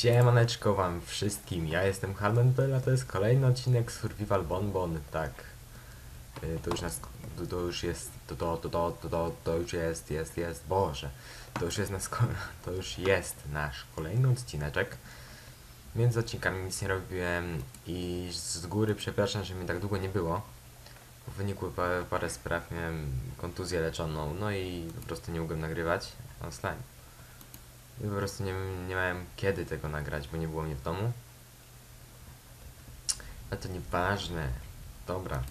Siemaneczko wam wszystkim, ja jestem Halmenbell, a to jest kolejny odcinek Survival Bonbon, tak. Y, To już nas, to, to już jest, to, to, to, to, to, to, to już jest, jest, jest, Boże. To już jest nas, to już jest nasz kolejny odcineczek. Między odcinkami nic nie robiłem i z góry przepraszam, że mnie tak długo nie było. W wyniku pa- parę spraw miałem kontuzję leczoną, no i po prostu nie mogłem nagrywać. Slime. I po prostu nie, nie miałem kiedy tego nagrać, bo nie było mnie w domu. Ale to nieważne. Dobra.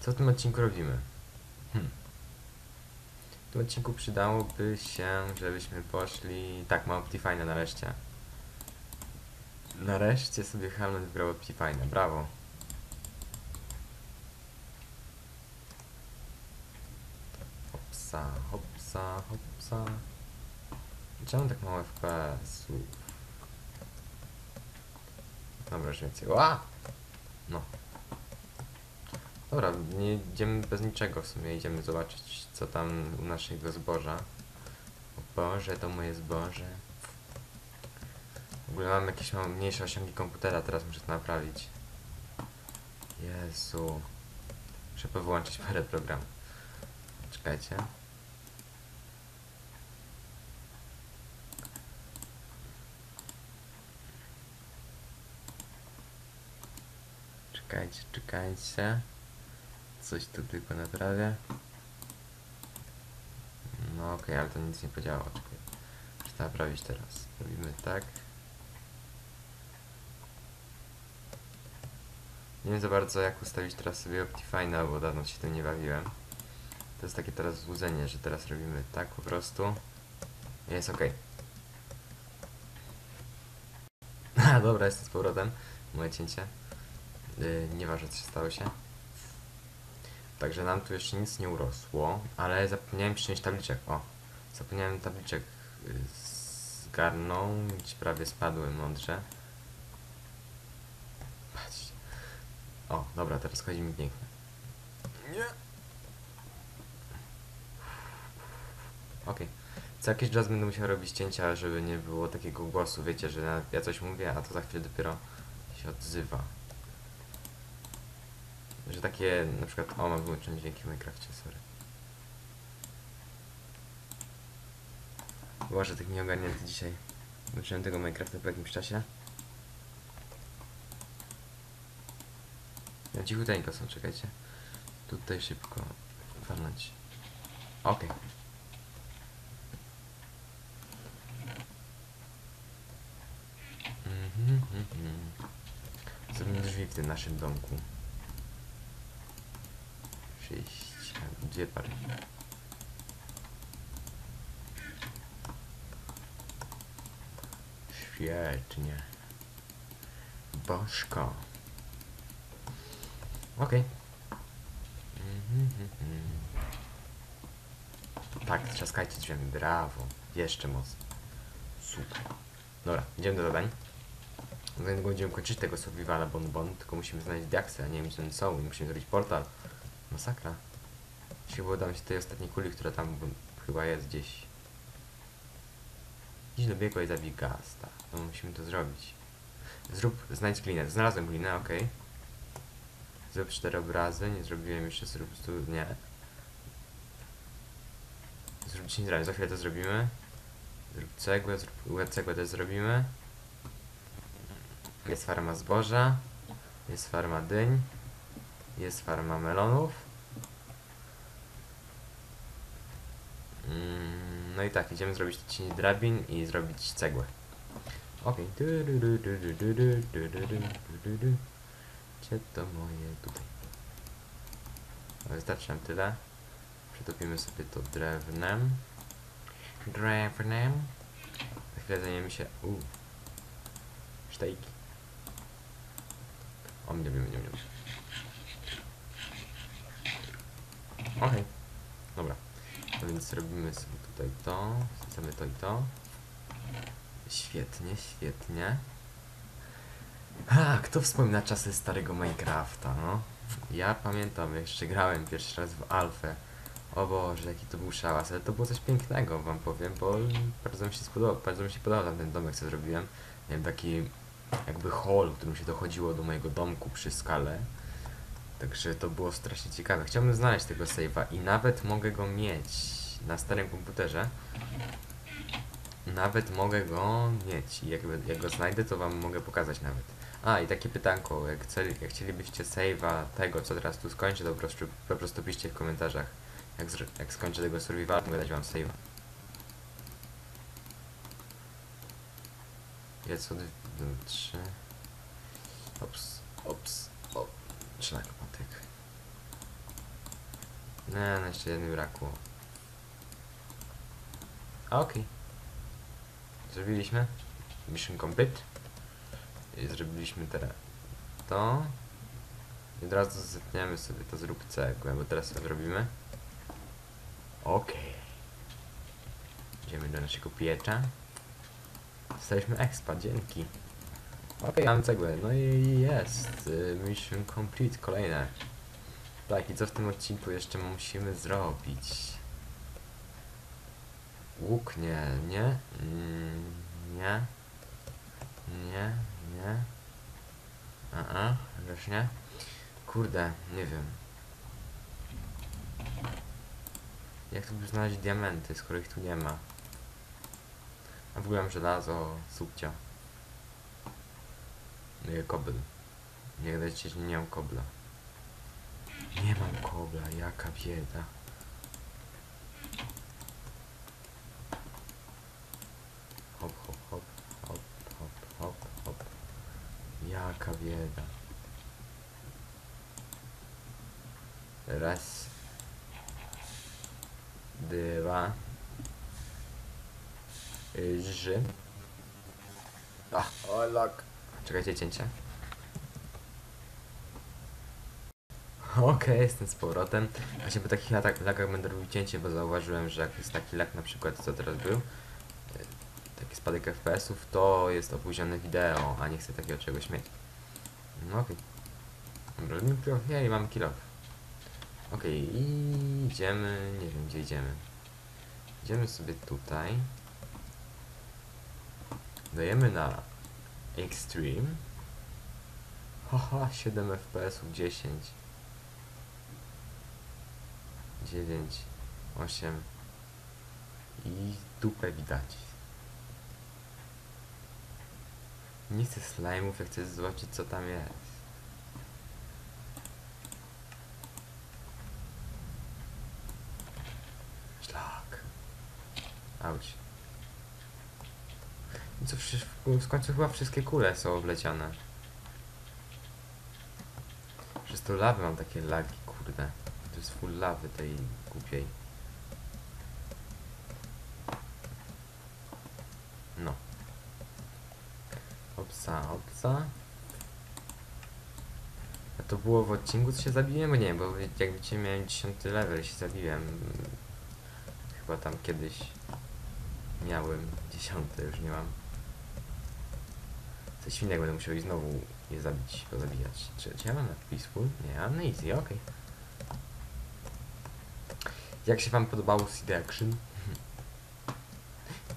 Co w tym odcinku robimy? Hmm. W tym odcinku przydałoby się, żebyśmy poszli... Tak, mam Optifine'a nareszcie. Nareszcie sobie Hamlet wybrał Optifine'a, brawo. Hopsa, hopsa, hopsa. Czemu tak mało FPS-ów? Dobra, już więcej. Ła! No. Dobra, nie idziemy bez niczego w sumie. Idziemy zobaczyć, co tam u naszego zboża. O Boże, to moje zboże. W ogóle mam jakieś mniejsze osiągi komputera, teraz muszę to naprawić. Jezu. Muszę wyłączyć parę programów. Czekajcie. Czekajcie, czekajcie. Coś tu tylko naprawię. No okej, ale to nic nie podziałało. Czekaj. Muszę to naprawić teraz. Robimy tak. Nie wiem za bardzo jak ustawić teraz sobie Optifine'a, bo dawno się tym nie bawiłem. To jest takie teraz złudzenie, że teraz robimy tak po prostu. Jest ok. A dobra, jestem z powrotem. Moje cięcie. Yy, nieważne co się stało się. Także nam tu jeszcze nic nie urosło, ale zapomniałem przynieść tabliczek. O, zapomniałem tabliczek yy, zgarnąć, prawie spadły mądrze. Patrzcie. O, dobra, teraz chodzi mi pięknie. Nie. Okej. Co jakiś czas będę musiał robić cięcia, żeby nie było takiego głosu, wiecie, że ja coś mówię, a to za chwilę dopiero się odzywa. Że takie, na przykład, o mam wyłączone dźwięki w Minecrafcie, sorry. Boże, tak nie ogarnięty dzisiaj. Włączyłem tego Minecrafta po jakimś czasie. Ja cichuteńko są, czekajcie. Tutaj szybko walnąć. Okej. Mhm, mhm, mhm. Zrobimy drzwi w tym naszym domku. Sześć, dwie pary. Świetnie. Bożko. Okej. Mhm. Tak, trzaskajcie drzwiami, brawo. Jeszcze mocno. Super. Dobra, idziemy do zadań. Za niedługo będziemy kończyć tego survivala bon bon, tylko musimy znaleźć diaksy, a nie wiem gdzie one są i musimy zrobić portal. Masakra. Jeśli uda mi się tej ostatniej kuli, która tam chyba jest gdzieś. Idź do biegu i zabij gasta. No musimy to zrobić. Zrób, znajdź glinę. Znalazłem glinę, okej. Zrób cztery obrazy, nie zrobiłem jeszcze, zrób stu... nie. Zrób 10 razy, za chwilę to zrobimy. Zrób cegłę, zrób cegłę też zrobimy. Jest farma zboża, jest farma dyń, jest farma melonów. Mm, No i tak, idziemy zrobić odcinek drabin i zrobić cegłę. Okej. Gdzie to moje tutaj? No, Wystarczy nam tyle. Przetopimy sobie to drewnem. Drewnem. Za chwilę zajmiemy się... Uuu. Sztejki. O mnie, mnie, mnie, mnie. Okej. Dobra. Więc robimy sobie tutaj to. Chcemy to i to. Świetnie, świetnie. A, kto wspomina czasy starego Minecrafta, no? Ja pamiętam, jeszcze grałem pierwszy raz w Alfę. O Boże, jaki to był szałas, ale to było coś pięknego, wam powiem, bo bardzo mi się spodobał, bardzo mi się podobał ten domek, co zrobiłem. Miałem taki jakby hall, w którym się dochodziło do mojego domku przy skale. Także to było strasznie ciekawe. Chciałbym znaleźć tego save'a i nawet mogę go mieć na starym komputerze. Nawet mogę go mieć jak, jak go znajdę, to wam mogę pokazać nawet. A i takie pytanko, jak, jak chcielibyście save'a tego, co teraz tu skończę, to po prostu, po prostu piszcie w komentarzach. Jak, jak skończę tego survival, mogę dać wam save'a. Jest od... no, trzy... Ops, ops, op. Szlak patyk. Nie, no jeszcze jednej brakło. Okej. Zrobiliśmy. Mission complete. I zrobiliśmy teraz to. I od razu zetniemy sobie to zrób cegłę, bo teraz to zrobimy. Okej. Idziemy do naszego piecza. Dostaliśmy expa, dzięki. Okej, mam cegłę. No i jest. y, Mission complete, kolejne. Tak, i co w tym odcinku jeszcze musimy zrobić? Łuk nie, nie, mm, nie, nie, nie, a, a, też nie. Kurde, nie wiem. Jak tu znaleźć diamenty, skoro ich tu nie ma? A w ogóle mam żelazo, subcia. Nie, kobel. Nie że nie mam kobla. Nie mam kobla, jaka bieda. Hop, hop, hop, hop, hop, hop, hop. Jaka bieda. Raz. Dwa. Ży. A, o lak. Czekajcie, cięcie. Okej, jestem z powrotem. Właśnie po takich latach, lagach będę robił cięcie, bo zauważyłem, że jak jest taki lag na przykład, co teraz był, taki spadek FPS-ów, to jest opóźnione wideo, a nie chcę takiego czegoś mieć. No okej. Dobra, kill i mamy kill off. Okej, i idziemy, nie wiem gdzie idziemy. Idziemy sobie tutaj. Dajemy na Extreme. Haha, 7 FPS-ów, 10. 9, 8 i dupę widać. Nie chcę slime'ów, ja chcę zobaczyć co tam jest. Szlak. Co, w, końcu chyba wszystkie kule są obleciane. Przez to lawy mam takie lagi, kurde. To jest full lawy tej głupiej. No. Hopsa, hopsa. A to było w odcinku, co się zabiłem? Bo nie, bo jak widzicie miałem 10 level, się zabiłem. Chyba tam kiedyś miałem 10, już nie mam. Innego będę musiał i znowu je zabić, pozabijać. Czy, czy ja mam na peaceful? Nie, mam na easy, okej. Jak się wam podobało CD Action?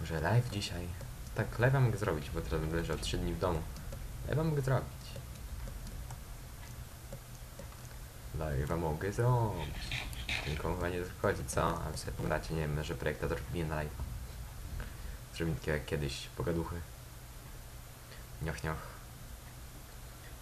Może live dzisiaj? Tak, live'a mogę zrobić, bo teraz będę leżał 3 dni w domu. Live'a mogę zrobić. Live'a mogę zrobić. Nikomu chyba nie dochodzi, co? A wy sobie pogracie, nie wiem, że projektator wbije na live'a. Zrobimy takie jak kiedyś, pogaduchy. Nioch, nioch.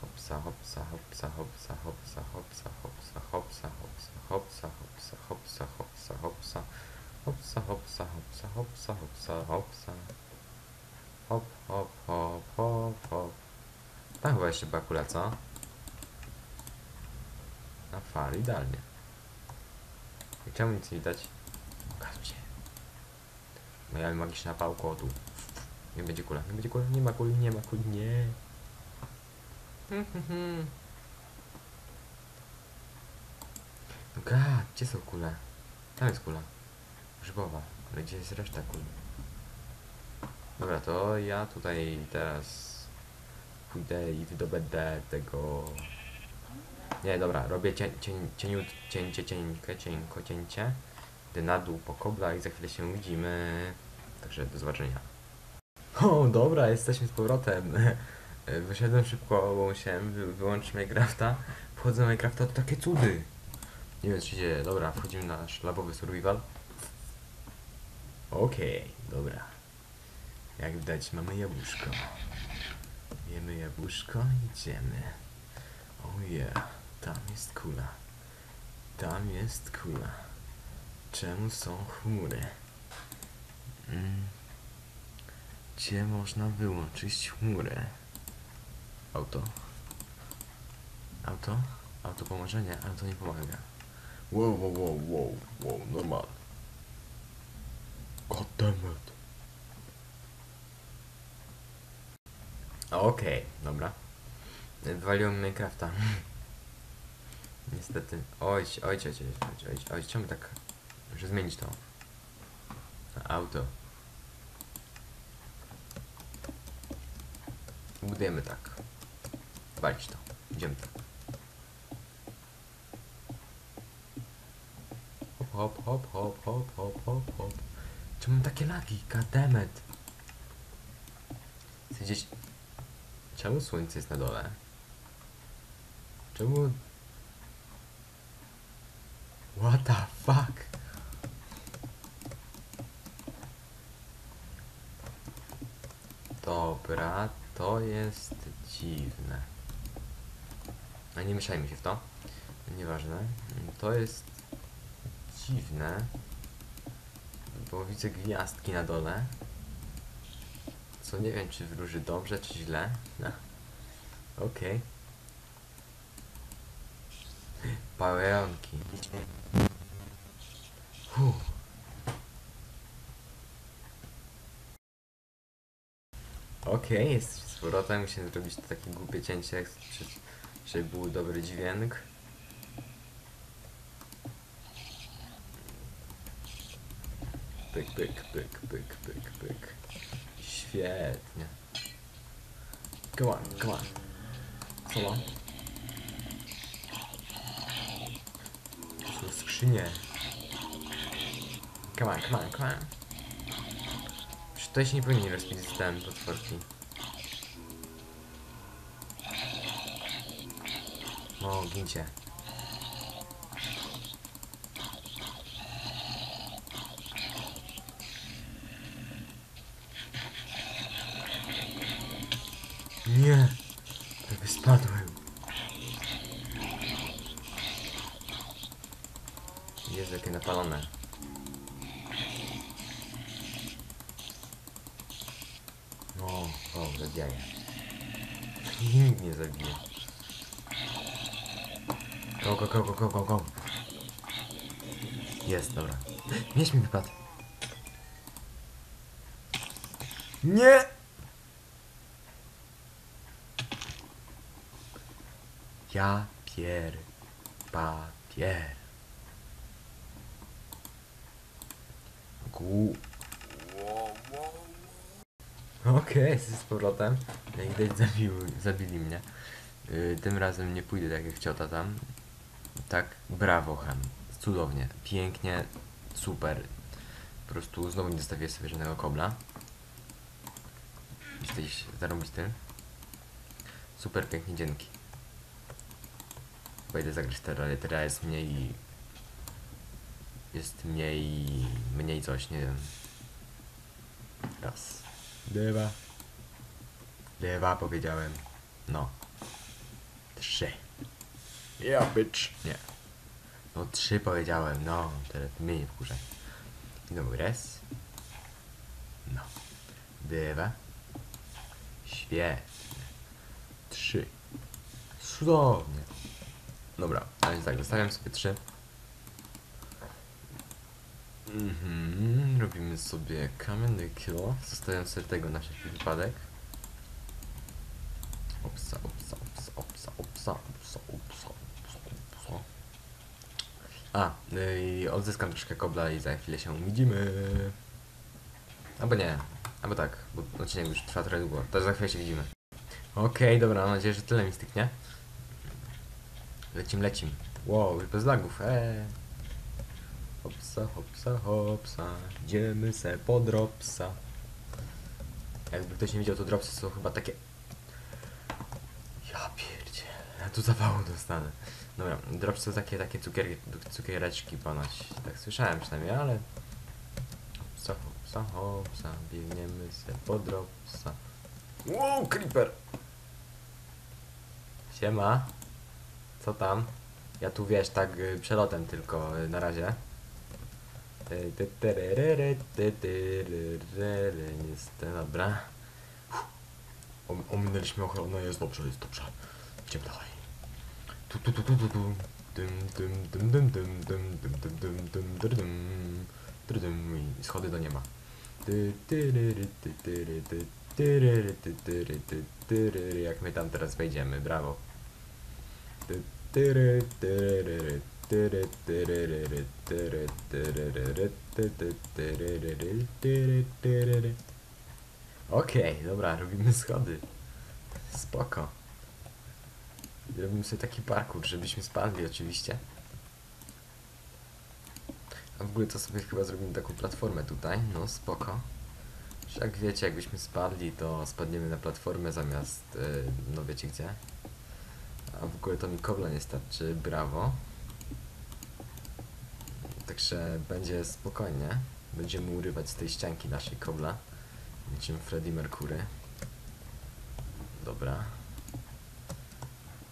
Hopsa, hopsa, hopsa, hopsa, hopsa, hopsa, hopsa, hopsa, hopsa, hopsa, hopsa, hopsa, hopsa, hopsa, hopsa, hopsa, hopsa, hopsa, hopsa, hopsa. Hop, hop, hop, hop, hop. Tam chyba jeszcze była co? Na fal, idealnie. I czemu nic nie widać? Pokazuj się. Moja magiczna pałka, tu. Nie będzie kula, nie będzie kula, nie ma kuli, nie ma kuli, nie. No gad, gdzie są kule? Tam jest kula. Grzybowa. Ale gdzie jest reszta kul? Dobra, to ja tutaj teraz pójdę i wydobędę tego... Nie, dobra, robię cień, cień, cieniu, cięcie, cienkę, cienko, cięcie. Idę na dół po kobla i za chwilę się widzimy. Także do zobaczenia. O, dobra, jesteśmy z powrotem. Wyszedłem szybko, bo musiałem wy wyłączyć Minecrafta. Wchodzę na Minecrafta, to takie cudy. Nie wiem co się. Dobra, wchodzimy na nasz labowy survival. Okej, dobra. Jak widać mamy jabłuszko. Jemy jabłuszko, idziemy. Oh yeah, tam jest kula. Tam jest kula. Czemu są chmury? Mm. Gdzie można wyłączyć chmurę? Auto. Auto? Auto pomoże? Nie, auto nie pomaga. Wow, wow, wow, wow, wow, normal. God damn it. Okej, dobra. Wywaliłem Minecrafta. Niestety. Oj, oj, oj, oj, oj, oj, oj, czemu tak? Muszę zmienić to. Auto. Budujemy tak. Walić to. Idziemy tak. Hop, hop, hop, hop, hop, hop, hop. Czemu mam takie lagi? Goddammit. Chcę gdzieś... Czemu słońce jest na dole? Czemu... What the fuck? Dobra, to jest dziwne. A nie mieszajmy się w to. Nieważne. To jest dziwne. Bo widzę gwiazdki na dole. Co nie wiem, czy wróży dobrze, czy źle. No. Okej. Pałeronki. Huh. Okej, jest z powrotem. Musiałem zrobić takie głupie cięcie, jak- żeby był dobry dźwięk. Pyk, pyk, pyk, pyk, pyk, pyk. Świetnie. Come on, come on. Come on. To są skrzynie. Come on, come on, come on. Tutaj się nie powinni rozpić ten potworki. Ronaldinho. Не, так испадываю. Jest takie napalone. No, o, zadziaje. Nikt nie zabije. Go, go, go, go, go, go, go. Jest, dobra. Mieć mi wypadł. Nie! Ja pier... papier. Gu... Okej, okay, z powrotem. Jak widać zabił, zabili mnie. Yy, tym razem nie pójdę tak jak ciota tam. Tak, brawo Han. Cudownie, pięknie, super. Po prostu znowu nie zostawię sobie żadnego kobla. Jesteś zarąbisty. Super, pięknie, dzięki. Wejdę zagrać teraz, ale teraz jest mniej... Jest mniej... mniej coś, nie wiem. Raz. Dwa. Dwa powiedziałem. No. Trzy. Yeah, bitch. Nie. No trzy powiedziałem, no. Teraz mnie nie. No raz. No. Dwa. Świetnie. Trzy. Cudownie. Dobra, a więc tak, zostawiam sobie trzy. Mhm, robimy sobie kamienny kilo. Zostawiam sobie tego na wszelki wypadek. A, i odzyskam troszkę kobla i za chwilę się widzimy. Albo nie, albo tak, bo odcinek już trwa trochę długo. To za chwilę się widzimy. Okej, dobra, mam nadzieję, że tyle mi styknie. Lecim, lecim. Wow, bez lagów, eee. Hopsa, hopsa, hopsa, idziemy se po dropsa. Jakby ktoś nie widział, to dropsy są chyba takie... Ja tu zawału dostanę. Dobra, dropsy są takie, takie cukier, cukiereczki ponoć. Tak słyszałem przynajmniej, ale... Psa, psa, hopsa, biegniemy se po dropsa. Wow, creeper! Siema. Co tam? Ja tu wiesz, tak y, przelotem tylko y, na razie. Niestety, dobra. Om- Ominęliśmy ochronę, jest dobrze, jest dobrze. Idziemy dalej. I schody do nieba. Ty. Jak my tam teraz wejdziemy, brawo. Okej, dobra, robimy schody. Spoko. Robimy sobie taki parkour, żebyśmy spadli oczywiście. A w ogóle to sobie chyba zrobimy taką platformę tutaj, no spoko. Że Jak wiecie, jakbyśmy spadli, to spadniemy na platformę zamiast, yy, no wiecie gdzie. A w ogóle to mi kobla nie starczy, brawo. Także będzie spokojnie. Będziemy urywać z tej ścianki naszej kobla. Niczym Freddie Mercury. Dobra.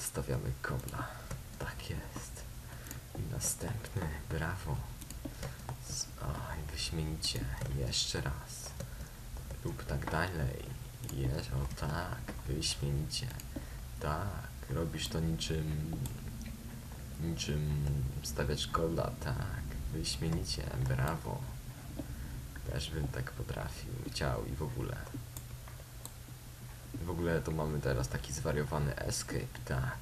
Stawiamy kobla. Tak jest. I następny. Brawo. Oj, wyśmienicie. Jeszcze raz. Lub tak dalej. Jest, o tak. Wyśmienicie. Tak. Robisz to niczym... Niczym stawiać kobla. Tak. Wyśmienicie. Brawo. Też bym tak potrafił, chciał i w ogóle. W ogóle to mamy teraz taki zwariowany escape, tak.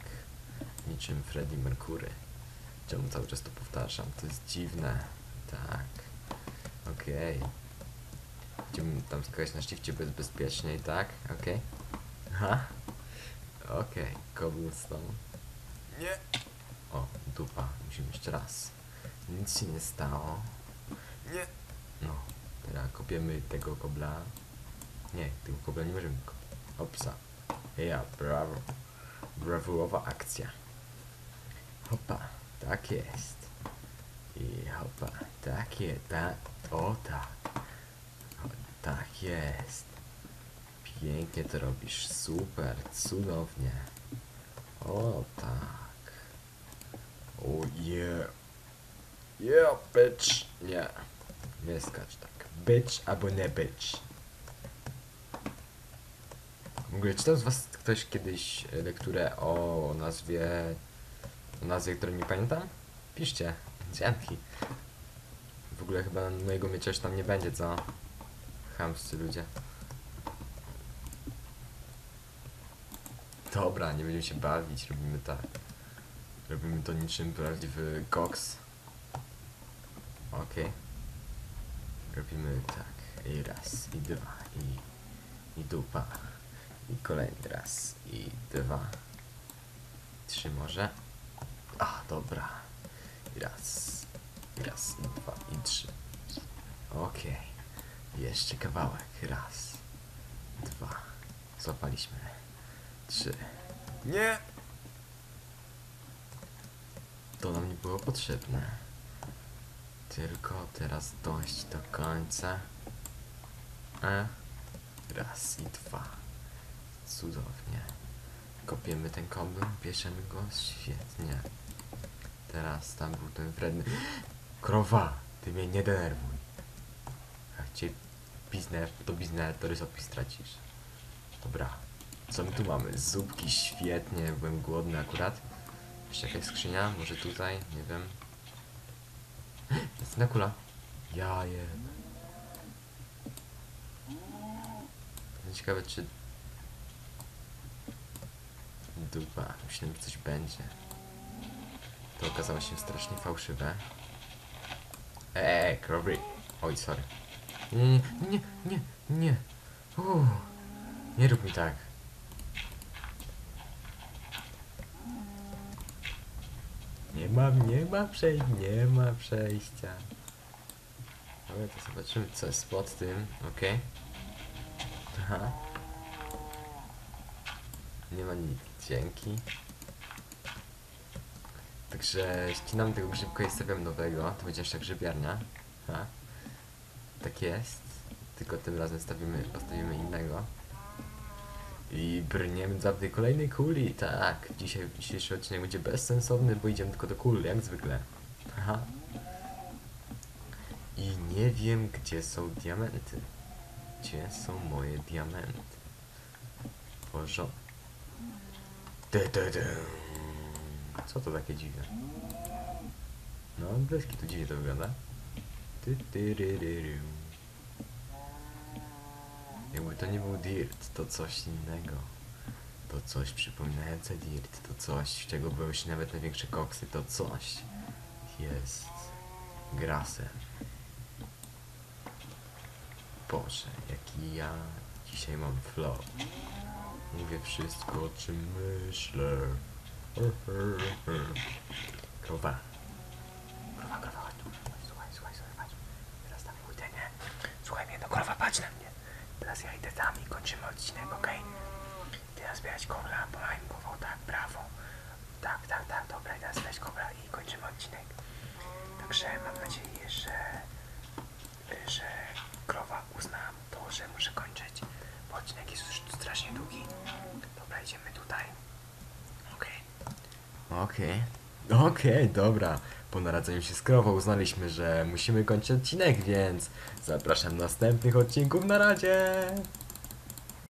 Niczym Freddie Mercury. Czemu cały czas to powtarzam? To jest dziwne. Tak. Okej. Będziemy tam skakać na szybcie bezpiecznie, tak? Okej. Aha. Okej, cobblestone. Nie! O, dupa. Musimy jeszcze raz. Nic się nie stało. Nie! No, teraz kopiemy tego kobla. Nie, tego kobla nie możemy. Opsa. Ja, brawo. Brawurowa akcja. Hopa, tak jest. I hopa, tak jest, tak. O tak. O, tak jest. Pięknie to robisz, super, cudownie. O tak. O yeah. Yeah, bitch. Nie. Nie skacz tak. Bitch albo nie bitch. Ogóle czytał z was ktoś kiedyś e, lekturę o nazwie... O nazwie, której nie pamiętam? Piszcie. Dzięki. W ogóle chyba mojego miecza już tam nie będzie, co? Chamscy ludzie. Dobra, nie będziemy się bawić, robimy tak. Robimy to niczym prawdziwy koks. Okej. Robimy tak. I raz, i dwa, i, i dupa. I kolejny raz, i dwa. Trzy może. A, dobra. I raz, i raz, i dwa, i trzy. Okej. Jeszcze kawałek. Raz, dwa. Złapaliśmy. Trzy. Nie! To nam nie było potrzebne. Tylko teraz dojść do końca. E. Raz i dwa. Cudownie. Kopiemy ten kobel, bierzemy go, świetnie. Teraz tam był ten wredny... Krowa! Ty mnie nie denerwuj. Jak cię to bizner, to rysopis stracisz. Dobra. Co my tu mamy? Zupki, świetnie, byłem głodny akurat. Jeszcze jakaś skrzynia? Może tutaj? Nie wiem. Jest na kula. Ja je. No Ciekawe czy... Dupa. Myślałem, że coś będzie. To okazało się strasznie fałszywe. Eee, krowy. Oj, sorry. Nie, nie, nie, nie, nie. Nie rób mi tak. Nie ma, nie ma przejścia, nie ma przejścia. Dobra, to zobaczymy co jest pod tym, okej. Aha. Nie ma nic. Dzięki. Także ścinam tego grzybka i stawiam nowego. To będzie jeszcze grzybiarnia. Ha. Tak jest. Tylko tym razem stawimy, postawimy innego. I brniemy za tej kolejnej kuli. Tak. Dzisiaj, dzisiejszy odcinek będzie bezsensowny, bo idziemy tylko do kul, jak zwykle. Aha. I nie wiem, gdzie są diamenty. Gdzie są moje diamenty? Porząd. Du, du, du. Co to takie dziwne? No, bleski tu dziwnie to wygląda. Ty, ty, ry, ry, ry. Jakby to nie był dirt, to coś innego. To coś przypominające dirt, to coś, czego były się nawet największe koksy, to coś jest grasem. Boże, jaki ja dzisiaj mam flow. Mówię wszystko, o czym myślę. Krowa. Krowa, krowa, chodź tu. Słuchaj, słuchaj, słuchaj, patrz. Teraz tam pójdę, nie? Słuchaj mnie, no krowa, patrz na mnie. Teraz ja idę tam i kończymy odcinek, okej? Teraz zbierać kobla, pomachaj mi głową, tak, brawo. Tak, tak, tak, dobra, teraz zbierać kobla i kończymy odcinek. Także mam nadzieję, że że krowa uzna to, że muszę kończyć, odcinek jest już strasznie długi. Dobra, idziemy tutaj. Okej. Okej. Okej, dobra. Po naradzeniu się z krową uznaliśmy, że musimy kończyć odcinek, więc zapraszam następnych odcinków. Na razie!